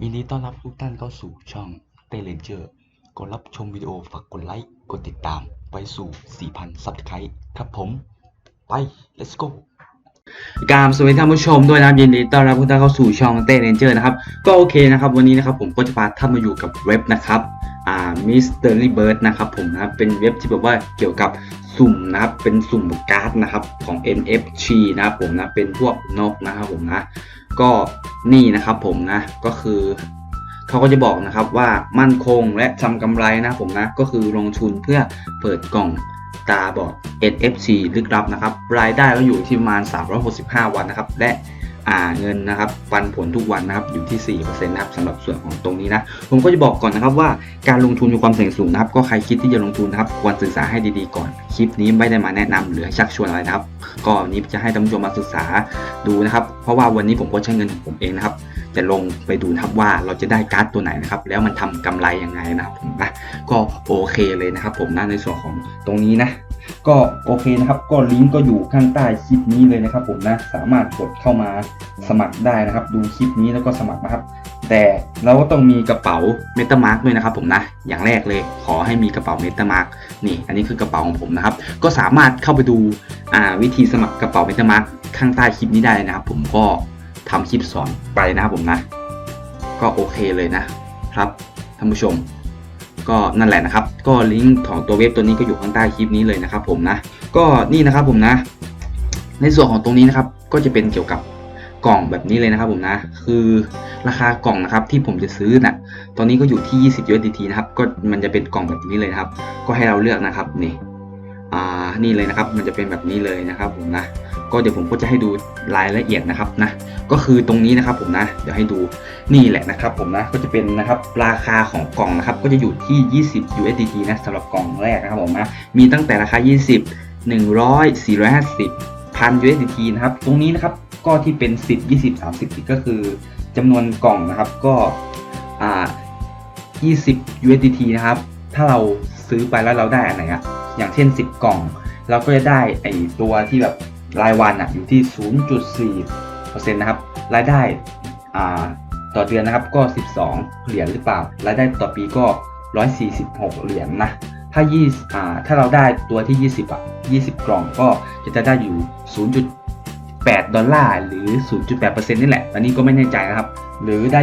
ยินดีต้อนรับทุกท่านเข้าสู่ช่องเตเลนเจอร์กดรับชมวิดีโอฝากกดไลค์ กดติดตามไปสู่ 4,000 ซับสไครต์ครับผม ไป let's go กามสวัสดีท่านผู้ชมด้วยนะครับยินดีต้อนรับทุกท่านเข้าสู่ช่องเต้เรนเจอร์นะครับ ก็โอเคนะครับ วันนี้นะครับผมก็จะพาท่านมาอยู่กับเว็บนะครับอ่า Mystery Bird นะครับผมนะครับเป็นเว็บที่แบบว่าเกี่ยวกับสุ่มนะครับเป็นสุ่มการ์ดนะครับของ NFT นะครับผมนะเป็นพวกนกนะครับผมนะ ก็นี่นะครับผมนะก็คือเขาก็จะบอกนะครับว่ามั่นคงและทำกำไรนะผมนะก็คือลงทุนเพื่อเปิดกล่องตาบอด NFC ลึกลับนะครับรายได้ก็อยู่ที่ประมาณ 365 วันนะครับ และ อ่าเงินนะครับปันผลทุกวันนะครับอยู่ที่ 4%นะครับสำหรับส่วนของตรงนี้นะ ผมก็จะบอกก่อนนะครับว่าการลงทุนมีความเสี่ยงสูงนะครับ ก็ใครคิดที่จะลงทุนนะครับควรศึกษาให้ดีๆก่อน คลิปนี้ไม่ได้มาแนะนำหรือชักชวนอะไรนะครับ ก็นี้จะให้ท่านผู้ชมมาศึกษาดูนะครับ เพราะว่าวันนี้ผมก็ใช้เงินของผมเองนะครับจะลงไปดูนะครับว่าเราจะได้การ์ดตัวไหนนะครับ แล้วมันทำกำไรยังไงนะครับผมนะก็โอเคเลยนะครับ ผมนะในส่วนของตรงนี้นะ ก็โอเคนะครับ ก็ลิงก์ก็อยู่ข้างใต้คลิปนี้เลยนะครับ ผมนะสามารถกดเข้ามาสมัครได้นะครับ ดูคลิปนี้แล้วก็สมัครนะครับ แต่เราก็ต้องมีกระเป๋าเมตามาร์กด้วยนะครับ ผมนะอย่างแรกเลย ขอให้มีกระเป๋าเมตามาร์กนี่ อันนี้คือกระเป๋าของผมนะครับ ก็สามารถเข้าไปดูวิธีสมัครกระเป๋าเมตามาร์กข้างใต้คลิปนี้ได้นะครับ ผมก็ทำคลิปสอนไปนะครับผมนะ ก็โอเคเลยนะครับท่านผู้ชม ก็นั่นแหละนะครับ ก็ลิงก์ของตัวเว็บตัวนี้ก็อยู่ข้างใต้คลิปนี้เลยนะครับผมนะ ก็นี่นะครับผมนะ ในส่วนของตรงนี้นะครับ ก็จะเป็นเกี่ยวกับกล่องแบบนี้เลยนะครับผมนะ คือราคากล่องนะครับที่ผมจะซื้อนะ่ะ ตอนนี้ก็อยู่ที่ 20 USDT นะครับ ก็มันจะเป็นกล่องแบบนี้เลยครับ ก็ให้เราเลือกนะครับนี่ อ่านี่เลยนะครับ มันจะเป็นแบบนี้เลยนะครับผมนะ ก็เดี๋ยวผมก็จะให้ดูรายละเอียดนะครับนะ ก็คือตรงนี้นะครับผมนะ เดี๋ยวให้ดูนี่แหละนะครับผมนะ ก็จะเป็นนะครับราคาของกล่องนะครับ ก็จะอยู่ที่ 20 USDT นะสำหรับกล่องแรกนะครับผมนะ มีตั้งแต่ราคา 20 100 450พัน USDT นะครับ ตรงนี้นะครับก็ที่เป็น 10 20 30 ก็คือจำนวนกล่องนะครับก็อ่า20 USDT นะครับ ถ้าเราซื้อไปแล้วเราได้อันไหนอะ อย่างเช่น 10 กล่อง เราก็จะได้ไอตัวที่แบบรายวันอะอยู่ที่ 0.4%นะครับรายได้อ่าต่อเดือนนะครับก็ 12 เหรียญหรือเปล่ารายได้ต่อปีก็ 146 เหรียญนะถ้า20อ่าถ้าเราได้ตัวที่ 20อะ20 กล่องก็จะได้อยู่ 0.8 ดอลลาร์หรือ 0.8%นี่แหละ อันนี้ก็ไม่แน่ใจนะครับ หรือได้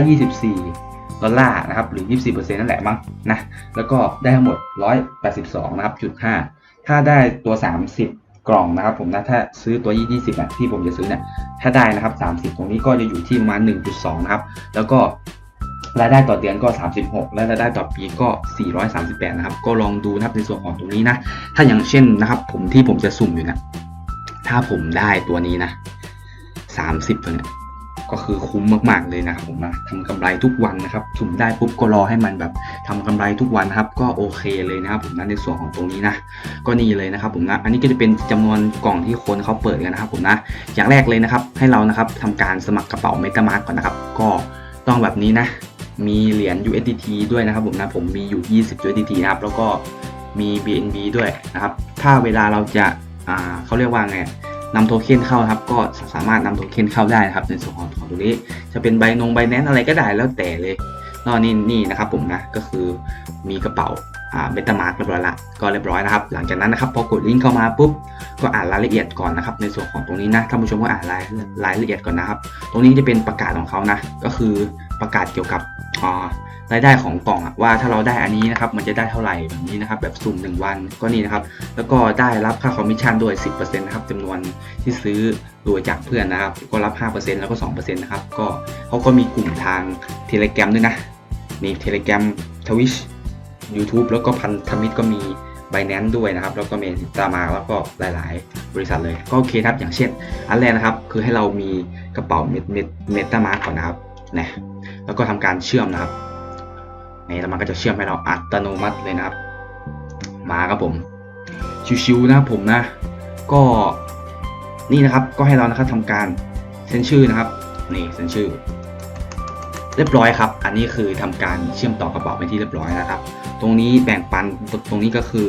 24 ดอลลาร์นะครับหรือ 24%นั่นแหละมั้งนะแล้วก็ได้ทั้งหมด 182นะครับจุด5ถ้าได้ตัว 30 กล่องนะครับผมนะถ้าซื้อตัว 20อะที่ผมจะซื้อเนี่ยถ้าได้นะครับ 30 ตรงนี้ก็จะอยู่ที่ประมาณ 1.2 นะครับ แล้วก็รายได้ต่อเดือนก็ 36 และรายได้ต่อปีก็ 438 นะครับ ก็ลองดูนะครับในส่วนของตรงนี้นะ ถ้าอย่างเช่นนะครับ ผมที่ผมจะสุ่มอยู่นะ ถ้าผมได้ตัวนี้นะ 30 ตัวเนี่ย ก็คือคุ้มมากๆเลยนะครับผมนะทำกำไรทุกวันนะครับสุ่มได้ปุ๊บก็รอให้มันแบบทำกำไรทุกวันครับ ก็โอเคเลยนะครับผมนะในส่วนของตรงนี้นะ ก็นี่เลยนะครับผมนะ อันนี้ก็จะเป็นจำนวนกล่องที่คนเขาเปิดกันนะครับผมนะ อย่างแรกเลยนะครับ ให้เรานะครับทำการสมัครกระเป๋า MetaMask ก่อนนะครับ ก็ต้องแบบนี้นะ มีเหรียญ USDT ด้วยนะครับผมนะ ผมมีอยู่ 20 USDT นะครับ แล้วก็มี BNB ด้วยนะครับ ถ้าเวลาเราจะ อ่าเขาเรียกว่าไง นำโทเค็นเข้าครับ ก็สามารถนำโทเค็นเข้าได้นะครับ ในส่วนของของตรงนี้ จะเป็นใบนงใบแนนอะไรก็ได้แล้วแต่เลยนอกนี่นี่นะครับผมนะก็คือมีกระเป๋าอ่าเบต้ามาร์กเรียบร้อยละก็เรียบร้อยนะครับ หลังจากนั้นนะครับพอกดลิงก์เข้ามาปุ๊บก็อ่านรายละเอียดก่อนนะครับ ในส่วนของตรงนี้นะท่านผู้ชมก็อ่านรายรายละเอียดก่อนนะครับ ตรงนี้จะเป็นประกาศของเขานะ ก็คือประกาศเกี่ยวกับอ่า รายได้ของกล่องอะว่าถ้าเราได้อันนี้นะครับมันจะได้เท่าไหร่แบบนี้นะครับ แบบสุ่ม1วันก็นี่นะครับ แล้วก็ได้รับค่าคอมมิชชั่นด้วย 10%นะครับจำนวนที่ซื้อโดยจากเพื่อนนะครับ ก็รับ 5%แล้วก็ 2%นะครับก็เขาก็มีกลุ่มทางเทเล gram ด้วยนะมีเทเล gram Twitch YouTube แล้วก็พันธมิตรก็มี b i n a n c e ด้วยนะครับ แล้วก็เมตามาแล้วก็หลาย ๆ บริษัทเลยก็โอเคครับอย่างเช่น อันแรกนะครับ คือให้เรามีกระเป๋าเมตเมตเมตามาก่อนนะครับนะแล้วก็ทำการเชื่อมนะครับ นี่แล้วมันก็จะเชื่อมให้เราอัตโนมัติเลยนะครับ มาครับผมชิวๆนะครับผมนะ ก็นี่นะครับก็ให้เรานะครับทำการเซ็นชื่อนะครับนี่เซ็นชื่อ เรียบร้อยครับ อันนี้คือทำการเชื่อมต่อกระเป๋าเป็นที่เรียบร้อยนะครับ ตรงนี้แบ่งปันตรงนี้ก็คือ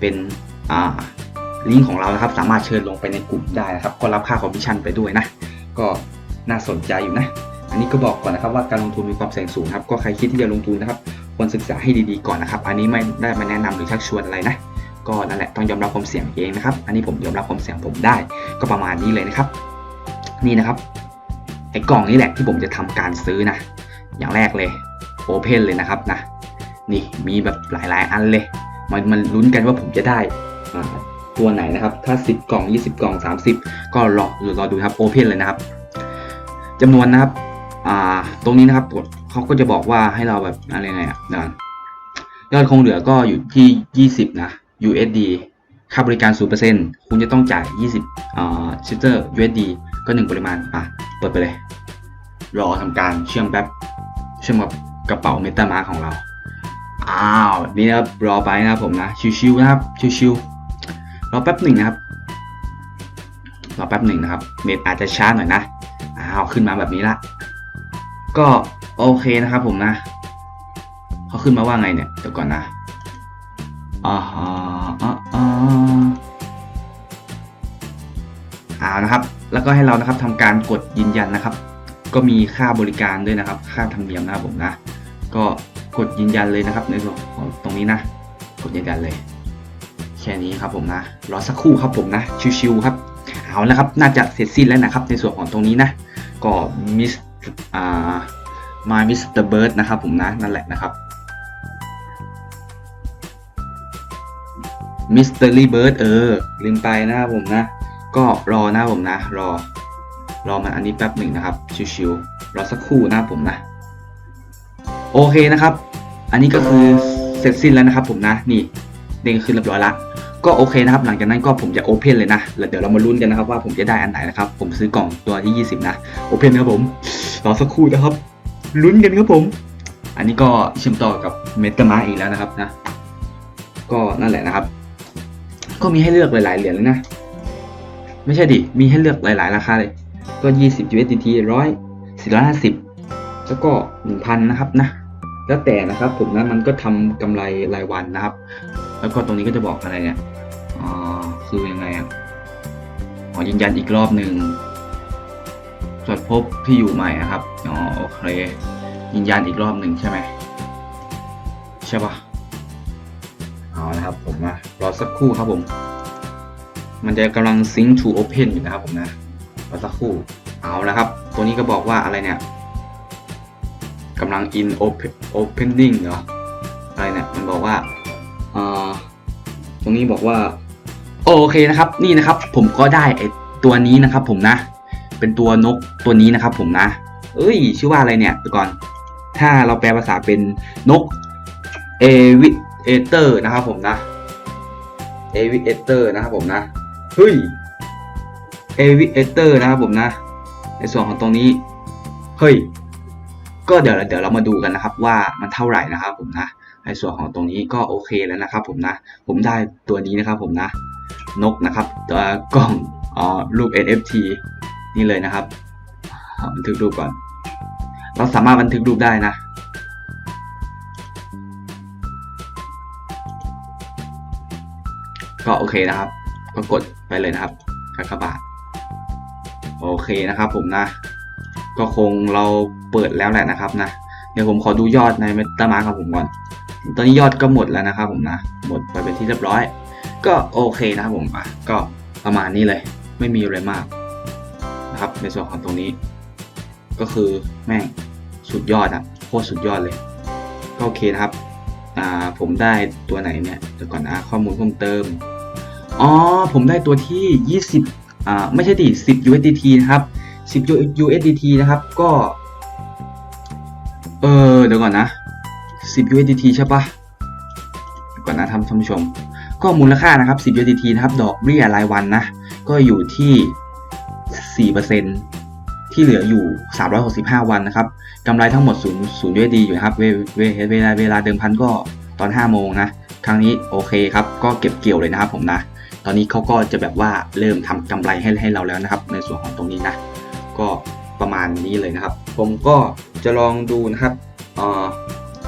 เป็นอ่าลิงก์ของเรานะครับ สามารถเชิญลงไปในกลุ่มได้นะครับ ก็รับค่าคอมมิชชั่นไปด้วยนะ ก็น่าสนใจอยู่นะ อันนี้ก็บอกก่อนนะครับว่าการลงทุนมีความเสี่ยงสูงครับก็ใครคิดที่จะลงทุนนะครับควรศึกษาให้ดีๆก่อนนะครับ อันนี้ไม่ได้มาแนะนำหรือชักชวนอะไรนะก็นั่นแหละต้องยอมรับความเสี่ยงเองนะครับ อันนี้ผมยอมรับความเสี่ยงผมได้ ก็ประมาณนี้เลยนะครับ นี่นะครับไอ้กล่องนี้แหละที่ผมจะทำการซื้อนะ อย่างแรกเลยโอเพนเลยนะครับนะนี่มีแบบหลายๆ อันเลย มันมันลุ้นกันว่าผมจะได้ตัวไหนนะครับ ถ้า 10 กล่อง 20 กล่อง 30 ก็รอรอดูครับโอเพนเลยนะครับจำนวนนะครับ อ่า ตรงนี้นะครับกดเขาก็จะบอกว่าให้เราแบบอะไรไงอะนะยอดคงเหลือก็อยู่ที่ 20 นะ USD ค่าบริการ 0%คุณจะต้องจ่าย 20อ่าชิเตอร์ USD ก็ 1 ปริมาณอะเปิดไปเลย รอทำการเชื่อมแป๊บ เชื่อมกับกระเป๋าเมตามาของเรา อ้าว นี่นะครับ รอไปนะครับผมนะ ชิวๆนะครับ ชิวๆ รอแป๊บหนึ่งนะครับ รอแป๊บหนึ่งนะครับ เน็ตอาจจะช้าหน่อยนะ อ้าว ขึ้นมาแบบนี้ละ ก็โอเคนะครับผมนะเขาขึ้นมาว่าไงเนี่ยเดี๋ยวก่อนนะอ่าฮะอ่าอ่าเอานะครับ แล้วก็ให้เรานะครับทำการกดยืนยันนะครับ ก็มีค่าบริการด้วยนะครับ ค่าธรรมเนียมนะครับผมนะ ก็กดยืนยันเลยนะครับ ในส่วนของตรงนี้นะ กดยืนยันเลยแค่นี้ครับผมนะรอสักครู่ครับผมนะชิวๆครับเอาแล้วครับน่าจะเสร็จสิ้นแล้วนะครับ ในส่วนของตรงนี้นะ ก็มิส อ่ามามิสเตอร์เบิร์ดนะครับผมนะนั่นแหละนะครับมิสเตอรี่เบิร์ดเออ ลืมไปนะครับผมนะ ก็รอนะผมนะ รอ รอมันอันนี้แป๊บหนึ่งนะครับ ชิวๆรอสักครู่นะผมนะ โอเคนะครับ อันนี้ก็คือเสร็จสิ้นแล้วนะครับผมนะ นี่เด้งขึ้นเรียบร้อยละก็โอเคนะครับ หลังจากนั้นก็ผมจะโอเพนเลยนะแล้วเดี๋ยวเรามาลุ้นกันนะครับว่าผมจะได้อันไหนนะครับ ผมซื้อกล่องตัวที่ 20 นะ โอเพนครับผม รอสักครู่นะครับ ลุ้นกันครับผม อันนี้ก็เชื่อมต่อกับเมตามาอีกแล้วนะครับนะ ก็นั่นแหละนะครับ ก็มีให้เลือกหลาย ๆ เหรียญเลยนะ ไม่ใช่ดิ มีให้เลือกหลาย ๆ ราคาเลย ก็ 20 USDT 100 450 แล้วก็ 1,000 นะครับนะ แล้วแต่นะครับผมนะมันก็ทำกำไรรายวันนะครับ แล้วก็ตรงนี้ก็จะบอกอะไรเนี่ย อ๋อ คือยังไงอะอ๋อยืนยันอีกรอบหนึ่ง วจพบที่อยู่ใหม่นะครับ อ๋อโอเคยืนยันอีกรอบหนึ่งใช่ไหมใช่ปะเอานะครับผมนะรอสักครู่ครับผม มันจะกำลัง sync to open อยู่นะครับผมนะรอสักครู่ เอาแล้วครับ ตัวนี้ก็บอกว่าอะไรเนี่ยกำลัง in open opening เหรออะไรเนี่ยมันบอกว่าอ่าตรงนี้บอกว่า โอเคนะครับ นี่นะครับ ผมก็ได้ไอตัวนี้นะครับผมนะ เป็นตัวนกตัวนี้นะครับผมนะ เอ้ย ชื่อว่าอะไรเนี่ยเดี๋ยวก่อน ถ้าเราแปลภาษาเป็นนกเอวิเอเตอร์นะครับผมนะเอวิเอเตอร์นะครับผมนะเฮ้ยเอวิเอเตอร์นะครับผมนะ ในส่วนของตรงนี้เฮ้ยก็เดี๋ยวเดี๋ยวเรามาดูกันนะครับว่ามันเท่าไหร่นะครับผมนะในส่วนของตรงนี้ก็โอเคแล้วนะครับผมนะ ผมได้ตัวนี้นะครับผมนะ นกนะครับตัวกล้องอ๋อรูป NFT นี่เลยนะครับบันทึกรูปก่อน เราสามารถบันทึกรูปได้นะก็โอเคนะครับ ก็กดไปเลยนะครับกากบาทโอเคนะครับ ผมนะ ก็คงเราเปิดแล้วแหละนะครับนะ เดี๋ยวผมขอดูยอดในเมตามาของผมก่อน ตอนนี้ยอดก็หมดแล้วนะครับ ผมนะ หมดไปเป็นที่เรียบร้อย ก็โอเคนะครับผมอะก็ประมาณนี้เลย ไม่มีอะไรมาก นะครับ ในส่วนของตรงนี้ ก็คือแม่งสุดยอดอะโคตรสุดยอดเลย ก็โอเคนะครับผมได้ตัวไหนเนี่ยเดี๋ยวก่อนนะข้อมูลเพิ่มเติม อ๋อ ผมได้ตัวที่ 20อ่าไม่ใช่ดิ10 USDT นะครับ 10 USDT นะครับ ก็ เออเดี๋ยวก่อนนะ 10 USDT ใช่ปะเดี๋ยวก่อนนะท่านผู้ชม ก็มูลค่านะครับ 10 USDT นะครับ ดอกเบี้ยรายวันนะ ก็อยู่ที่ 4%ที่เหลืออยู่ 365 วันนะครับกำไรทั้งหมด0 0 USD อยู่ครับเวเวเวลาเวลาเดิมพันก็ตอน 5 โมงนะครั้งนี้โอเคครับก็เก็บเกี่ยวเลยนะครับผมนะ ตอนนี้เขาก็จะแบบว่าเริ่มทำกำไรให้ให้เราแล้วนะครับ ในส่วนของตรงนี้นะ ก็ประมาณนี้เลยนะครับ ผมก็จะลองดูนะครับเอ่อ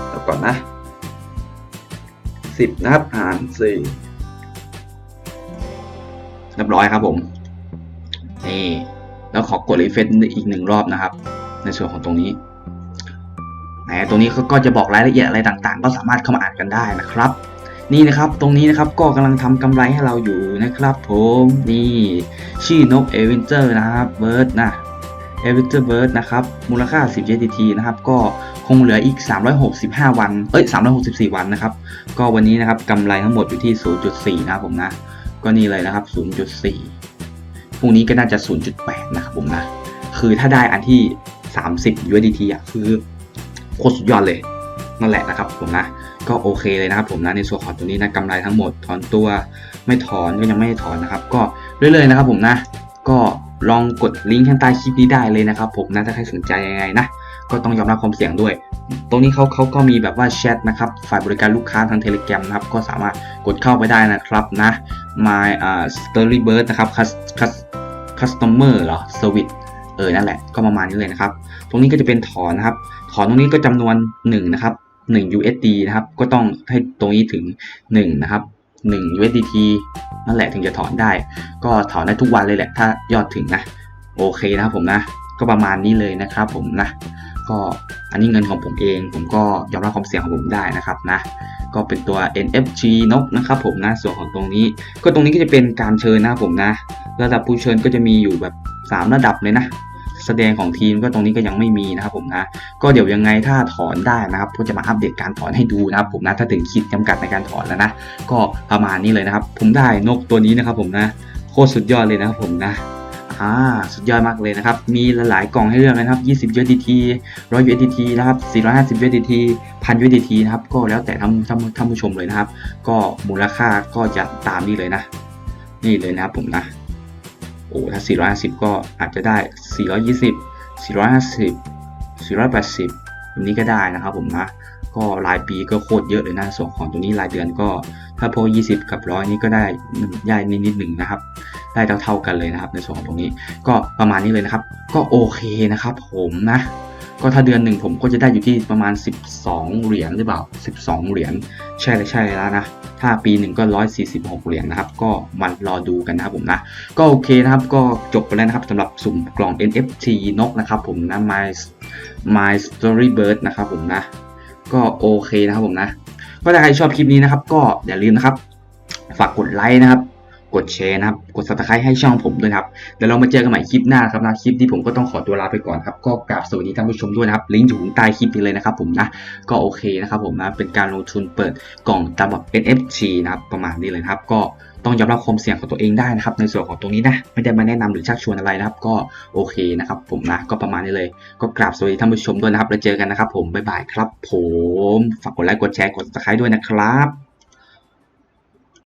เดี๋ยวก่อนนะ 10 นะครับหาร4เรียบร้อยครับผม นี่แล้วขอกดรีเฟซอีกหนึ่งรอบนะครับ ในส่วนของตรงนี้แหมตรงนี้เขาก็จะบอกรายละเอียดอะไรต่างๆ ก็สามารถเข้ามาอ่านกันได้นะครับ นี่นะครับตรงนี้นะครับก็กำลังทำกำไรให้เราอยู่นะครับผมนี่ชื่อนกเอเวนเจอร์นะครับเบิร์ดนะเอเวนเจอร์เบิร์ดนะครับมูลค่า 10 JTT นะครับก็คงเหลืออีก 365 วันเอ้ย364 วันนะครับ ก็วันนี้นะครับกำไรทั้งหมดอยู่ที่ 0.4 นะครับผมนะ ก็นี่เลยนะครับ 0.4 พรุ่งนี้ก็น่าจะ 0.8 นะครับผมนะ คือถ้าได้อันที่ 30 USDT อะคือโคตรสุดยอดเลย นั่นแหละนะครับผมนะ ก็โอเคเลยนะครับผมนะในส่วนของตัวนี้นะกำไรทั้งหมดถอนตัวไม่ถอนก็ยังไม่ถอนนะครับ ก็เรื่อยๆนะครับผมนะ ก็ลองกดลิงก์ข้างใต้คลิปนี้ได้เลยนะครับผมนะถ้าใครสนใจยังไงนะ ก็ต้องยอมรับความเสี่ยงด้วย ตรงนี้เขาเขาก็มีแบบว่าแชทนะครับ ฝ่ายบริการลูกค้าทางเทเล g r a m นะครับ ก็สามารถกดเข้าไปได้นะครับนะ my อ่า storybird นะครับ customer เหรอ service เออ นั่นแหละ ก็ประมาณนี้เลยนะครับ ตรงนี้ก็จะเป็นถอนนะครับ ถอนตรงนี้ก็จำนวน1นะครับ1 USD นะครับ ก็ต้องให้ตรงนี้ถึง1นะครับ1 USDT นั่นแหละถึงจะถอนได้ ก็ถอนได้ทุกวันเลยแหละ ถ้ายอดถึงนะ โอเคนะครับผมนะ ก็ประมาณนี้เลยนะครับผมนะ ก็อันนี้เงินของผมเอง ผมก็ยอมรับความเสี่ยงของผมได้นะครับนะ ก็เป็นตัว NFG นกนะครับผมนะ ส่วนของตรงนี้ ก็ตรงนี้ก็จะเป็นการเชิญนะผมนะ ระดับผู้เชิญก็จะมีอยู่แบบ 3 ระดับเลยนะแสดงของทีมก็ตรงนี้ก็ยังไม่มีนะครับผมนะก็เดี๋ยวยังไงถ้าถอนได้นะครับก็จะมาอัปเดตการถอนให้ดูนะครับผมนะถ้าถึงขีดจำกัดในการถอนแล้วนะก็ประมาณนี้เลยนะครับ ผมได้นกตัวนี้นะครับผมนะโคตรสุดยอดเลยนะครับผมนะ อ่าสุดยอดมากเลยนะครับ มีหลายๆกล่องให้เลือกนะครับ 20 USDT 100 USDT นะครับ 450 USDT 1000 USDT นะครับ ก็แล้วแต่ท่านท่านท่านผู้ชมเลยนะครับ ก็มูลค่าก็จะตามนี้เลยนะ นี่เลยนะครับผมนะ โอ้ ถ้า 450 ก็อาจจะได้ 420 450 480แบบนี้ก็ได้นะครับผมนะ ก็รายปีก็โคตรเยอะเลยนะ ส่วนของตัวนี้รายเดือนก็ ถ้าพอ20กับร้อยนี้ก็ได้ย่ายนิดหนึ่งนะครับ ได้เท่าๆกันเลยนะครับ ในส่วนของตรงนี้ ก็ประมาณนี้เลยนะครับ ก็โอเคนะครับผมนะ ก็ถ้าเดือนหนึ่งผมก็จะได้อยู่ที่ประมาณ 12 เหรียญหรือเปล่า 12 เหรียญ ใช่เลยใช่แล้วนะ ถ้าปีหนึ่งก็ 146 เหรียญนะครับ ก็มารอดูกันนะครับผมนะ ก็โอเคนะครับ ก็จบไปแล้วนะครับสำหรับสุ่มกล่อง NFT นกนะครับผมนะ My My Story Bird นะครับผมนะ ก็โอเคนะครับผมนะ ก็ถ้าใครชอบคลิปนี้นะครับ ก็อย่าลืมนะครับ ฝากกดไลค์นะครับ กดแชร์นะครับ กดซับสไครต์ให้ช่องผมด้วยครับเดี๋ยวเรามาเจอกันใหม่คลิปหน้าครับนะคลิปที่ผมก็ต้องขอตัวลาไปก่อนครับก็กราบสวัสดีท่านผู้ชมด้วยนะครับลิงก์อยู่ใต้คลิปนี้เลยนะครับผมนะก็โอเคนะครับผมนะเป็นการลงทุนเปิดกล่องตามแบบ NFT นะครับประมาณนี้เลยครับก็ ต้องยอมรับความเสี่ยงของตัวเองได้นะครับ ในส่วนของตรงนี้นะไม่ได้มาแนะนำหรือชักชวนอะไรนะครับ ก็โอเคนะครับ ผมนะก็ประมาณนี้เลย ก็กราบสวัสดีท่านผู้ชมด้วยนะครับแล้วเจอกันนะครับ ผมบ๊ายบายครับ ผมฝากกดไลค์กดแชร์กดติดตามด้วยนะครับ